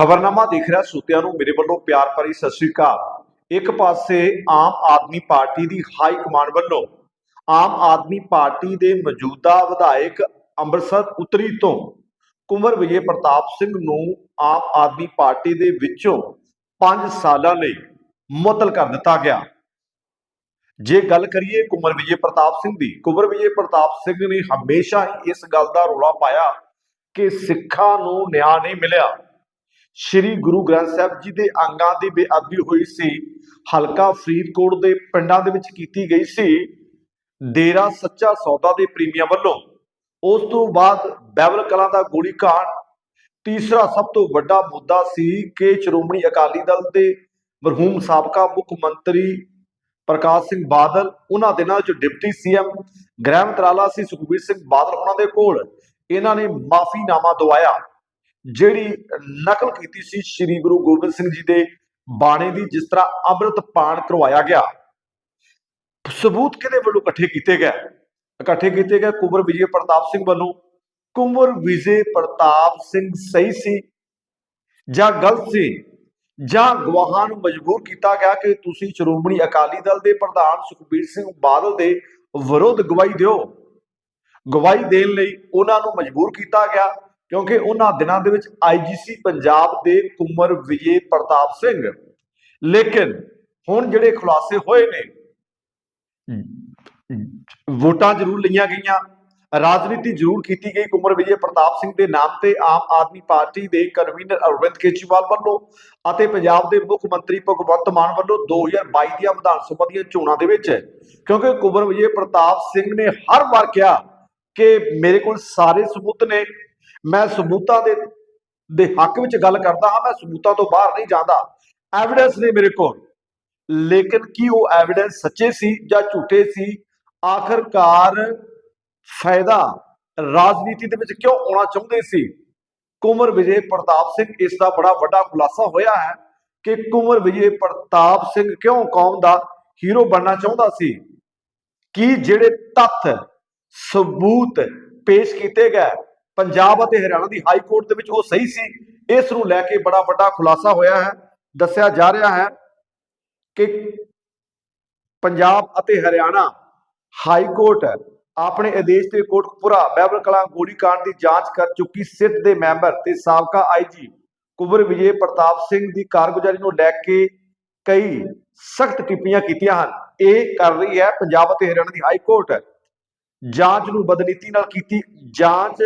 ਖਬਰਨਾਮਾ ਦੇਖ ਰਿਹਾ ਸੂਤਿਆਂ ਨੂੰ ਮੇਰੇ ਵੱਲੋਂ ਪਿਆਰ ਭਰੀ ਸਤਿ ਸ੍ਰੀ ਅਕਾਲ। ਇੱਕ ਪਾਸੇ ਆਮ ਆਦਮੀ ਪਾਰਟੀ ਦੀ ਹਾਈ ਕਮਾਂਡ ਵੱਲੋਂ ਆਮ ਆਦਮੀ ਪਾਰਟੀ ਦੇ ਮੌਜੂਦਾ ਵਿਧਾਇਕ ਅੰਮ੍ਰਿਤਸਰ ਉੱਤਰੀ ਤੋਂ ਕੁੰਵਰ ਵਿਜੇ ਪ੍ਰਤਾਪ ਸਿੰਘ ਨੂੰ ਆਮ ਆਦਮੀ ਪਾਰਟੀ ਦੇ ਵਿੱਚੋਂ 5 ਸਾਲਾਂ ਲਈ ਮੁਅੱਤਲ ਕਰ ਦਿੱਤਾ ਗਿਆ। ਜੇ ਗੱਲ ਕਰੀਏ ਕੁੰਵਰ ਵਿਜੇ ਪ੍ਰਤਾਪ ਸਿੰਘ ਦੀ, ਕੁੰਵਰ ਵਿਜੇ ਪ੍ਰਤਾਪ ਸਿੰਘ ਨੇ ਹਮੇਸ਼ਾ ਹੀ ਇਸ ਗੱਲ ਦਾ ਰੌਲਾ ਪਾਇਆ ਕਿ ਸਿੱਖਾਂ ਨੂੰ ਨਿਆਂ ਨਹੀਂ ਮਿਲਿਆ। ਸ੍ਰੀ ਗੁਰੂ ਗ੍ਰੰਥ ਸਾਹਿਬ ਜੀ ਦੇ ਅੰਗਾਂ ਦੀ ਬੇਅਦਬੀ ਹੋਈ ਸੀ, ਹਲਕਾ ਫਰੀਦਕੋਟ ਦੇ ਪਿੰਡਾਂ ਦੇ ਵਿੱਚ ਕੀਤੀ ਗਈ ਸੀ। ਡੇਰਾ ਸੱਚਾ ਸੌਦਾ ਦੇ ਪ੍ਰੀਮੀਆਂ ਵੱਲੋਂ ਉਸ ਤੋਂ ਬਾਅਦ ਬੈਵਲ ਕਲਾਂ ਦਾ ਗੋਲੀ ਗੋਲੀकांड ਤੀਸਰਾ ਸਭ ਤੋਂ ਵੱਡਾ ਮੁੱਦਾ ਸੀ ਕਿ ਸ਼੍ਰੋਮਣੀ ਅਕਾਲੀ ਦਲ ਦੇ ਮਰਹੂਮ ਸਾਬਕਾ ਮੁੱਖ ਮੰਤਰੀ ਪ੍ਰਕਾਸ਼ ਸਿੰਘ ਬਾਦਲ, ਉਹਨਾਂ ਦਿਨਾਂ ਵਿੱਚ ਡਿਪਟੀ ਸੀਐਮ ਗ੍ਰਹਿ ਮੰਤਰਾਲਾ ਸੀ ਸੁਖਬੀਰ ਸਿੰਘ ਬਾਦਲ, ਉਹਨਾਂ ਦੇ ਕੋਲ ਇਹਨਾਂ ਨੇ ਮਾਫੀਨਾਮਾ ਦਵਾਇਆ। ਜਿਹੜੀ ਨਕਲ ਕੀਤੀ ਸੀ ਸ੍ਰੀ ਗੁਰੂ ਗੋਬਿੰਦ ਸਿੰਘ ਜੀ ਦੇ ਬਾਣੇ ਦੀ, ਜਿਸ ਤਰ੍ਹਾਂ ਅੰਮ੍ਰਿਤ ਪਾਣ ਕਰਵਾਇਆ ਗਿਆ, ਸਬੂਤ ਕਿਹਦੇ ਵੱਲੋਂ ਇਕੱਠੇ ਕੀਤੇ ਗਏ? ਇਕੱਠੇ ਕੀਤੇ ਗਏ ਕੁੰਵਰ ਵਿਜੇ ਪ੍ਰਤਾਪ ਸਿੰਘ ਵੱਲੋਂ। ਕੁੰਵਰ ਵਿਜੇ ਪ੍ਰਤਾਪ ਸਿੰਘ ਸਹੀ ਸੀ ਜਾਂ ਗਲਤ ਸੀ? ਜਾਂ ਗਵਾਹਾਂ ਨੂੰ ਮਜਬੂਰ ਕੀਤਾ ਗਿਆ ਕਿ ਤੁਸੀਂ ਸ਼੍ਰੋਮਣੀ ਅਕਾਲੀ ਦਲ ਦੇ ਪ੍ਰਧਾਨ ਸੁਖਬੀਰ ਸਿੰਘ ਬਾਦਲ ਦੇ ਵਿਰੁੱਧ ਗਵਾਹੀ ਦਿਓ? ਗਵਾਹੀ ਦੇਣ ਲਈ ਉਹਨਾਂ ਨੂੰ ਮਜਬੂਰ ਕੀਤਾ ਗਿਆ। ਕਿਉਂਕਿ ਉਹਨਾਂ ਦਿਨਾਂ ਦੇ ਵਿੱਚ ਆਈਜੀਸੀ ਪੰਜਾਬ ਦੇ ਕੁੰਵਰ ਵਿਜੇ ਪ੍ਰਤਾਪ ਸਿੰਘ। ਲੇਕਿਨ ਹੁਣ ਜਿਹੜੇ ਖੁਲਾਸੇ ਹੋਏ ਨੇ ਵੋਟਾਂ ਜ਼ਰੂਰ ਲਈਆਂ ਗਈਆਂ। ਰਾਜਨੀਤੀ ਜ਼ਰੂਰ ਕੀਤੀ ਗਈ ਕੁੰਵਰ ਵਿਜੇ ਪ੍ਰਤਾਪ ਸਿੰਘ ਦੇ ਨਾਮ ਤੇ। ਆਮ ਆਦਮੀ ਪਾਰਟੀ ਦੇ ਕਨਵੀਨਰ ਅਰਵਿੰਦ ਕੇਜਰੀਵਾਲ ਵੱਲੋਂ ਅਤੇ ਪੰਜਾਬ ਦੇ ਮੁੱਖ ਮੰਤਰੀ ਭਗਵੰਤ ਮਾਨ ਵੱਲੋਂ 2022 ਦੀਆਂ ਵਿਧਾਨ ਸਭਾ ਦੀਆਂ ਚੋਣਾਂ ਦੇ ਵਿੱਚ। ਕਿਉਂਕਿ ਕੁੰਵਰ ਵਿਜੇ ਪ੍ਰਤਾਪ ਸਿੰਘ ਨੇ ਹਰ ਵਾਰ ਕਿਹਾ ਕਿ ਮੇਰੇ ਕੋਲ ਸਾਰੇ ਸਬੂਤ ਨੇ। ਮੈਂ ਸਬੂਤਾਂ ਦੇ ਦੇ ਹੱਕ ਵਿੱਚ ਗੱਲ ਕਰਦਾ ਹਾਂ, ਮੈਂ ਸਬੂਤਾਂ ਤੋਂ ਬਾਹਰ ਨਹੀਂ ਜਾਂਦਾ। ਐਵੀਡੈਂਸ ਨੇ ਮੇਰੇ ਕੋਲ। ਲੇਕਿਨ ਕੀ ਉਹ ਐਵੀਡੈਂਸ ਸੱਚੇ ਸੀ ਜਾਂ ਝੂਠੇ ਸੀ? ਆਖਰਕਾਰ ਫਾਇਦਾ ਰਾਜਨੀਤੀ ਦੇ ਵਿੱਚ ਕਿਉਂ ਆਉਣਾ ਚਾਹੁੰਦੇ ਸੀ? ਕੁੰਵਰ ਵਿਜੇ ਪ੍ਰਤਾਪ ਸਿੰਘ, ਇਸ ਦਾ ਬੜਾ ਵੱਡਾ ਖੁਲਾਸਾ ਹੋਇਆ ਹੈ ਕਿ ਕੁੰਵਰ ਵਿਜੇ ਪ੍ਰਤਾਪ ਸਿੰਘ ਕਿਉਂ ਕੌਮ ਦਾ ਹੀਰੋ ਬਣਨਾ ਚਾਹੁੰਦਾ ਸੀ? ਕੀ ਜਿਹੜੇ ਤੱਥ, ਸਬੂਤ ਪੇਸ਼ ਕੀਤੇ ਗਏ? ਪੰਜਾਬ ਅਤੇ ਹਰਿਆਣਾ ਦੀ ਹਾਈ ਕੋਰਟ ਦੇ ਵਿੱਚ ਉਹ ਸਹੀ ਸੀ। ਇਸ ਨੂੰ ਲੈ ਕੇ ਬੜਾ ਵੱਡਾ ਖੁਲਾਸਾ ਹੋਇਆ ਹੈ। ਦੱਸਿਆ ਜਾ ਰਿਹਾ ਹੈ ਕਿ ਪੰਜਾਬ ਅਤੇ ਹਰਿਆਣਾ ਹਾਈ ਕੋਰਟ ਆਪਣੇ ਆਦੇਸ਼ ਤੇ ਕੋਟਕਪੁਰਾ ਬੈਬਲ ਕਲਾਂ ਗੋਲੀकांड ਦੀ ਜਾਂਚ ਕਰ ਚੁੱਕੀ ਸਿੱਟ ਦੇ ਮੈਂਬਰ ਤੇ ਸਾਬਕਾ ਆਈਜੀ ਕੁਬਰ ਵਿਜੇ ਪ੍ਰਤਾਪ ਸਿੰਘ ਦੀ ਕਾਰਗੁਜ਼ਾਰੀ ਨੂੰ ਲੈ ਕੇ ਕਈ ਸਖਤ ਟਿੱਪਣੀਆਂ ਕੀਤੀਆਂ ਹਨ। ਇਹ ਕਰ ਰਹੀ ਹੈ ਪੰਜਾਬ ਅਤੇ ਹਰਿਆਣਾ ਦੀ ਹਾਈ ਕੋਰਟ। ਜਾਂਚ ਨੂੰ ਬਦਨੀਤੀ ਨਾਲ ਕੀਤੀ ਜਾਂਚ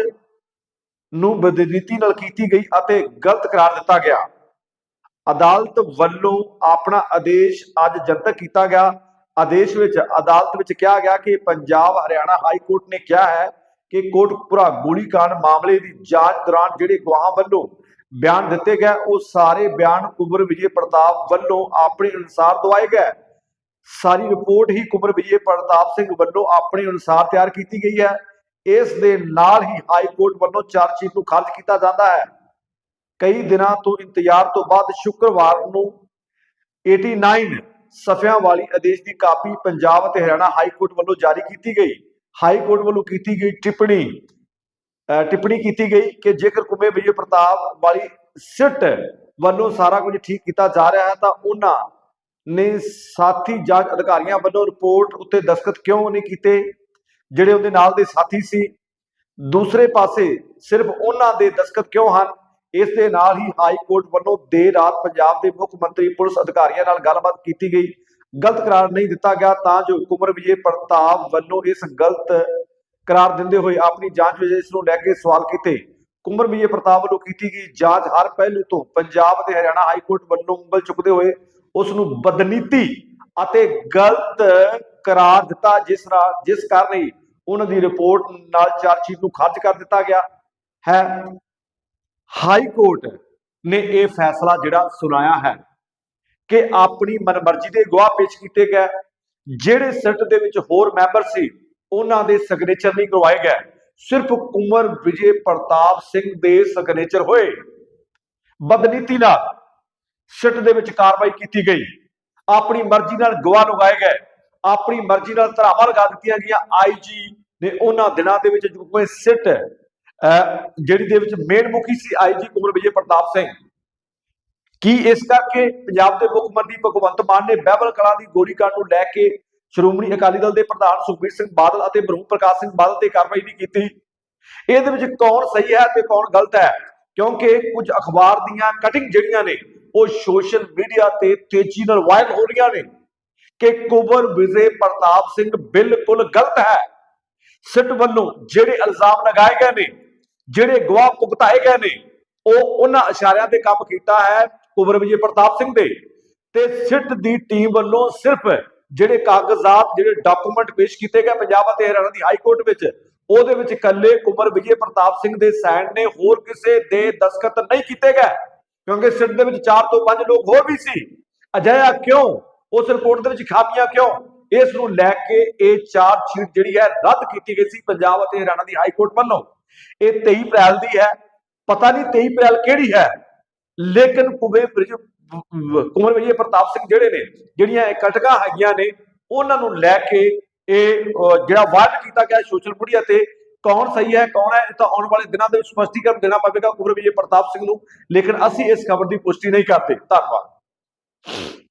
ਨੂੰ ਬਦਨੀਤੀ ਨਾਲ ਕੀਤੀ ਗਈ ਅਤੇ ਗਲਤ ਕਰਾਰ ਦਿੱਤਾ ਗਿਆ। ਅਦਾਲਤ ਵੱਲੋਂ ਆਪਣਾ ਆਦੇਸ਼ ਅੱਜ ਜਨਤਕ ਕੀਤਾ ਗਿਆ। ਆਦੇਸ਼ ਵਿੱਚ, ਅਦਾਲਤ ਵਿੱਚ ਕਿਹਾ ਗਿਆ ਕਿ ਪੰਜਾਬ ਹਰਿਆਣਾ ਹਾਈ ਕੋਰਟ ਨੇ ਕਿਹਾ ਹੈ ਕਿ ਕੋਟਪੁਰਾ ਗੋਲੀकांड ਮਾਮਲੇ ਦੀ ਜਾਂਚ ਦੌਰਾਨ ਜਿਹੜੇ ਗਵਾਹਾਂ ਵੱਲੋਂ ਬਿਆਨ ਦਿੱਤੇ ਗਏ, ਉਹ ਸਾਰੇ ਬਿਆਨ ਕੁਬਰ ਵਿਜੇ ਪ੍ਰਤਾਪ ਵੱਲੋਂ ਆਪਣੇ ਅਨੁਸਾਰ ਦਵਾਏ ਗਏ। ਸਾਰੀ ਰਿਪੋਰਟ ਹੀ ਕੁਬਰ ਵਿਜੇ ਪ੍ਰਤਾਪ ਸਿੰਘ ਵੱਲੋਂ ਆਪਣੇ ਅਨੁਸਾਰ ਤਿਆਰ ਕੀਤੀ ਗਈ ਹੈ। ਇਸ ਦੇ ਨਾਲ ਹੀ ਹਾਈ ਕੋਰਟ ਵੱਲੋਂ ਚਾਰਜਸ਼ੀਟ ਨੂੰ ਖਾਰਜ ਕੀਤਾ ਜਾਂਦਾ ਹੈ। ਕਈ ਦਿਨਾਂ ਤੋਂ ਇੰਤਜ਼ਾਰ ਤੋਂ ਬਾਅਦ ਸ਼ੁੱਕਰਵਾਰ ਨੂੰ 89 ਸਫਿਆਂ ਵਾਲੀ ਆਦੇਸ਼ ਦੀ ਕਾਪੀ ਪੰਜਾਬ ਅਤੇ ਹਰਿਆਣਾ ਹਾਈ ਕੋਰਟ ਵੱਲੋਂ ਜਾਰੀ ਕੀਤੀ ਗਈ। ਹਾਈ ਕੋਰਟ ਵੱਲੋਂ ਕੀਤੀ ਗਈ ਟਿੱਪਣੀ ਟਿੱਪਣੀ ਕੀਤੀ ਗਈ ਕਿ ਜੇਕਰ ਕੁੰਮੇ ਵਿਜੇ ਪ੍ਰਤਾਪ ਵਾਲੀ ਸਿੱਟ ਵੱਲੋਂ ਸਾਰਾ ਕੁਝ ਠੀਕ ਕੀਤਾ ਜਾ ਰਿਹਾ ਹੈ ਤਾਂ ਉਹਨਾਂ ਨੇ ਸਾਥੀ ਜਾਂਚ ਅਧਿਕਾਰੀਆਂ ਵੱਲੋਂ ਰਿਪੋਰਟ ਉੱਤੇ ਦਸਖਤ ਕਿਉਂ ਨਹੀਂ ਕੀਤੇ? ਜਿਹੜੇ ਉਹਦੇ ਨਾਲ ਦੇ ਸਾਥੀ ਸੀ, ਦੂਸਰੇ ਪਾਸੇ ਸਿਰਫ ਉਹਨਾਂ ਦੇ ਦਸਖਤ ਕਿਉਂ ਹਨ? ਇਸ ਦੇ ਨਾਲ ਹੀ ਹਾਈ ਕੋਰਟ ਵੱਲੋਂ ਦੇਰ ਰਾਤ ਪੰਜਾਬ ਦੇ ਮੁੱਖ ਮੰਤਰੀ, ਪੁਲਿਸ ਅਧਿਕਾਰੀਆਂ ਨਾਲ ਗੱਲਬਾਤ ਕੀਤੀ ਗਈ। ਗਲਤ ਕਰਾਰ ਨਹੀਂ ਦਿੱਤਾ ਗਿਆ, ਤਾਂ ਜੋ ਕੁਮਰ ਵਿਜੇ ਪ੍ਰਤਾਪ ਵੱਲੋਂ ਇਸ ਗਲਤ ਕਰਾਰ ਦਿੰਦੇ ਹੋਏ ਆਪਣੀ ਜਾਂਚ ਵਿੱਚ ਇਸ ਨੂੰ ਲੈ ਕੇ ਸਵਾਲ ਕੀਤੇ। ਕੁਮਰ ਵਿਜੇ ਪ੍ਰਤਾਪ ਵੱਲੋਂ ਕੀਤੀ ਗਈ ਜਾਂਚ ਹਰ ਪਹਿਲੂ ਤੋਂ ਪੰਜਾਬ ਅਤੇ ਹਰਿਆਣਾ ਹਾਈ ਕੋਰਟ ਵੱਲੋਂ ਉਂਗਲ ਚੁੱਕਦੇ ਹੋਏ ਉਸ ਨੂੰ ਬਦਨੀਤੀ ਅਤੇ ਗਲਤ ਕਰਾਰ ਦਿੱਤਾ, ਜਿਸ ਜਿਸ ਕਾਰਨ ਹੀ ਉਹਨਾਂ ਦੀ ਰਿਪੋਰਟ ਨਾਲ ਚਾਰਜਸ਼ੀਟ ਨੂੰ ਖਾਰਜ ਕਰ ਦਿੱਤਾ ਗਿਆ ਹੈ। ਹਾਈ ਕੋਰਟ ਨੇ ਇਹ ਫੈਸਲਾ ਜਿਹੜਾ ਸੁਣਾਇਆ ਹੈ ਕਿ ਆਪਣੀ ਮਨਮਰਜ਼ੀ ਦੇ ਗਵਾਹ ਪੇਸ਼ ਕੀਤੇ ਗਏ, ਜਿਹੜੇ ਸਿੱਟ ਦੇ ਵਿੱਚ ਹੋਰ ਮੈਂਬਰ ਸੀ, ਉਹਨਾਂ ਦੇ ਸਿਗਨੇਚਰ ਨਹੀਂ ਕਰਵਾਏ ਗਏ। ਸਿਰਫ ਕੁੰਵਰ ਵਿਜੇ ਪ੍ਰਤਾਪ ਸਿੰਘ ਦੇ ਸਿਗਨੇਚਰ ਹੋਏ। ਬਦਨੀਤੀ ਨਾਲ ਸਿੱਟ ਦੇ ਵਿੱਚ ਕਾਰਵਾਈ ਕੀਤੀ ਗਈ। ਆਪਣੀ ਮਰਜ਼ੀ ਨਾਲ ਗਵਾਹ ਲਗਾਏ ਗਏ। ਆਪਣੀ ਮਰਜ਼ੀ ਨਾਲ ਧਰਾਵਾਂ ਲਗਾ ਦਿੱਤੀਆਂ ਗਈਆਂ। ਆਈਜੀ ਨੇ ਉਹਨਾਂ ਦਿਨਾਂ ਦੇ ਵਿੱਚ ਕੋਈ ਸਿੱਟ ਜਿਹੜੀ ਦੇ ਵਿੱਚ ਮੇਨ ਮੁਖੀ ਸੀ ਆਈਜੀ ਕੁਮਰ ਵਿਜੇ ਪ੍ਰਤਾਪ ਸਿੰਘ। ਕੀ ਇਸ ਕਰਕੇ ਪੰਜਾਬ ਦੇ ਮੁੱਖ ਮੰਤਰੀ ਭਗਵੰਤ ਮਾਨ ਨੇ ਬਹਿਬਲ ਕਲਾਂ ਦੀ ਗੋਲੀकांड ਨੂੰ ਲੈ ਕੇ ਸ਼੍ਰੋਮਣੀ ਅਕਾਲੀ ਦਲ ਦੇ ਪ੍ਰਧਾਨ ਸੁਖਬੀਰ ਸਿੰਘ ਬਾਦਲ ਅਤੇ ਬ੍ਰਹਮ ਪ੍ਰਕਾਸ਼ ਸਿੰਘ ਬਾਦਲ ਤੇ ਕਾਰਵਾਈ ਨਹੀਂ ਕੀਤੀ। ਇਹਦੇ ਵਿੱਚ ਕੌਣ ਸਹੀ ਹੈ ਤੇ ਕੌਣ ਗਲਤ ਹੈ? ਕਿਉਂਕਿ ਕੁਝ ਅਖਬਾਰ ਦੀਆਂ ਕਟਿੰਗ ਜਿਹੜੀਆਂ ਨੇ, ਉਹ ਸੋਸ਼ਲ ਮੀਡੀਆ ਤੇ ਤੇਜ਼ੀ ਨਾਲ ਵਾਇਰਲ ਹੋ ਰਹੀਆਂ ਨੇ। ਕਿ ਕੁਬਰ ਵਿਜੇ ਪ੍ਰਤਾਪ ਸਿੰਘ ਬਿਲਕੁਲ ਗਲਤ ਹੈ। ਸਿੱਟ ਵੱਲੋਂ ਜਿਹੜੇ ਇਲਜ਼ਾਮ ਲਗਾਏ ਗਏ ਨੇ, ਜਿਹੜੇ ਗਵਾਹ ਭੁਗਤਾਏ ਗਏ ਨੇ, ਉਹ ਉਹਨਾਂ ਇਸ਼ਾਰਿਆਂ ਤੇ ਕੰਮ ਕੀਤਾ ਹੈ ਕੁਬਰ ਵਿਜੇ ਪ੍ਰਤਾਪ ਸਿੰਘ ਦੇ। ਤੇ ਸਿੱਟ ਦੀ ਟੀਮ ਵੱਲੋਂ ਸਿਰਫ ਜਿਹੜੇ ਕਾਗਜ਼ਾਤ, ਜਿਹੜੇ ਡਾਕੂਮੈਂਟ ਪੇਸ਼ ਕੀਤੇ ਗਏ ਪੰਜਾਬ ਅਤੇ ਹਰਿਆਣਾ ਦੀ ਹਾਈ ਕੋਰਟ ਵਿੱਚ, ਉਹਦੇ ਵਿੱਚ ਇਕੱਲੇ ਕੁਬਰ ਵਿਜੇ ਪ੍ਰਤਾਪ ਸਿੰਘ ਦੇ ਸਾਈਨ ਨੇ, ਹੋਰ ਕਿਸੇ ਦੇ ਦਸਖਤ ਨਹੀਂ ਕੀਤੇ ਗਏ। ਕਿਉਂਕਿ ਸਿੱਟ ਦੇ ਵਿੱਚ 4 ਤੋਂ 5 ਲੋਕ ਹੋਰ ਵੀ ਸੀ। ਅਜਿਹਾ ਕਿਉਂ? ਉਸ ਰਿਪੋਰਟ ਦੇ ਵਿੱਚ ਖਾਮੀਆਂ ਕਿਉਂ? ਇਸ ਨੂੰ ਲੈ ਕੇ ਇਹ ਚਾਰ ਸ਼ੀਟ ਜਿਹੜੀ ਹੈ ਰੱਦ ਕੀਤੀ ਗਈ ਸੀ ਪੰਜਾਬ ਅਤੇ ਹਰਿਆਣਾ ਦੀ ਹਾਈ ਕੋਰਟ ਵੱਲੋਂ। ਇਹ 23 ਅਪ੍ਰੈਲ ਦੀ ਹੈ। ਪਤਾ ਨਹੀਂ 23 ਅਪ੍ਰੈਲ ਕਿਹੜੀ ਹੈ। ਲੇਕਿਨ ਕੁਬੇ ਬ੍ਰਿਜ ਕੁਮਰ ਵਿਜੇ ਪ੍ਰਤਾਪ ਸਿੰਘ ਜਿਹੜੇ ਨੇ, ਜਿਹੜੀਆਂ ਇਹ ਕਟਕਾਂ ਹੈਗੀਆਂ ਨੇ, ਉਹਨਾਂ ਨੂੰ ਲੈ ਕੇ ਇਹ ਜਿਹੜਾ ਵਾਇਰਲ ਕੀਤਾ ਗਿਆ ਸੋਸ਼ਲ ਮੀਡੀਆ ਤੇ, ਕੌਣ ਸਹੀ ਹੈ, ਕੌਣ ਹੈ, ਇਹ ਤਾਂ ਆਉਣ ਵਾਲੇ ਦਿਨਾਂ ਦੇ ਵਿੱਚ ਸਪਸ਼ਟੀਕਰਨ ਦੇਣਾ ਪਵੇਗਾ ਕੁਮਰ ਵਿਜੇ ਪ੍ਰਤਾਪ ਸਿੰਘ ਨੂੰ। ਲੇਕਿਨ ਅਸੀਂ ਇਸ ਖਬਰ ਦੀ ਪੁਸ਼ਟੀ ਨਹੀਂ ਕਰਦੇ। ਧੰਨਵਾਦ।